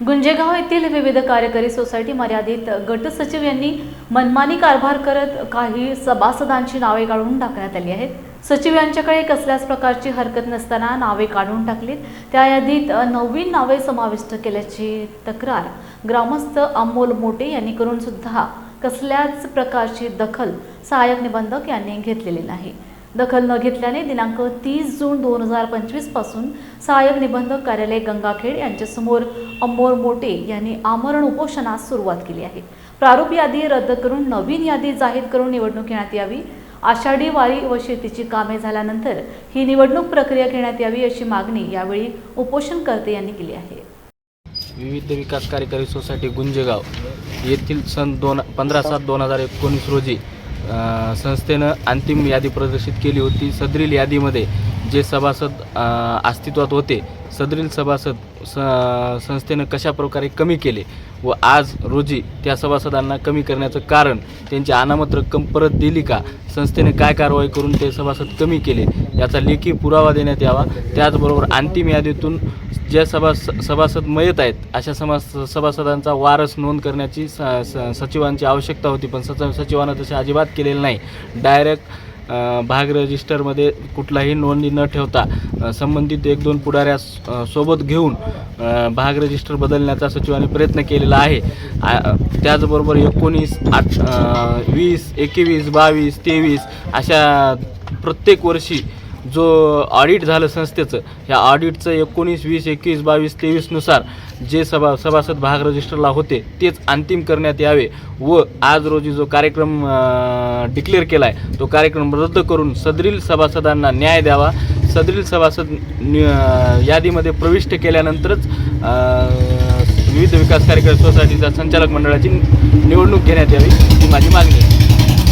गुंजेगाव येथील विविध कार्यकारी सोसायटी मर्यादित गट सचिव यांनी मनमानी कारभार करत काही सभासदांची नावे काढून टाकण्यात आली आहेत. सचिव यांच्याकडे कसल्याच प्रकारची हरकत नसताना नावे काढून टाकलीत. त्या यादीत नवीन नावे समाविष्ट केल्याची तक्रार ग्रामस्थ अमोल मोटे यांनी करून सुद्धा कसल्याच प्रकारची दखल सहाय्यक निबंधक यांनी घेतलेली नाही. दखल न घेतल्याने दिनांक तीस जून दोन हजार पंचवीसपासून सहाय्यक निबंधक कार्यालय गंगाखेड यांच्यासमोर अमोल मोटे यांनी आमरण उपोषणास सुरुवात केली आहे. प्रारूप यादी रद्द करून नवीन यादी जाहीर करून निवडणूक घेण्यात यावी. आषाढी वारी व शेतीची कामे झाल्यानंतर ही निवडणूक प्रक्रिया घेण्यात यावी अशी मागणी यावेळी उपोषणकर्ते यांनी केली आहे. विविध विकास कार्यकारी सोसायटी गुंजेगाव येथील सन दोन पंधरा सात दोन हजार एकोणीस रोजी संस्थेनं अंतिम यादी प्रदर्शित केली होती. सदरील यादीमध्ये जे सभासद अस्तित्वात होते सदरील सभासद स संस्थेनं कशा प्रकारे कमी केले व आज रोजी त्या सभासदांना कमी करण्याचं कारण त्यांची अनामत रक्कम परत दिली का संस्थेने काय कारवाई करून ते सभासद कमी केले याचा लेखी पुरावा देण्यात यावा त्याचबरोबर अंतिम यादीतून ज्या सभा सभासद मयत आहेत अशा समा सभासदांचा वारस नोंद करण्याची स स सचिवांची आवश्यकता होती पण सच सचिवानं तसे अजिबात केलेलं नाही. डायरेक्ट भाग रजिस्टरमध्ये कुठलाही नोंदणी न ठेवता संबंधित एक दोन पुढाऱ्या सोबत घेऊन भाग रजिस्टर बदलण्याचा सचिवांनी प्रयत्न केलेला आहे. त्याचबरोबर एकोणीस आठ वीस एकवीस बावीस तेवीस अशा प्रत्येक वर्षी जो ऑडिट झालं संस्थेचं ह्या ऑडिटचं एकोणीस वीस एकवीस बावीस तेवीसनुसार जे सभा सभासद भाग रजिस्टरला होते तेच अंतिम करण्यात यावे व आज रोजी जो कार्यक्रम डिक्लेअर केला आहे तो कार्यक्रम रद्द करून सदरील सभासदांना न्याय द्यावा. सदरील सभासद यादीमध्ये प्रविष्ट केल्यानंतरच विविध विकास कार्यक्रम सोसायटीच्या संचालक मंडळाची निवडणूक घेण्यात यावी ही माझी मागणी आहे.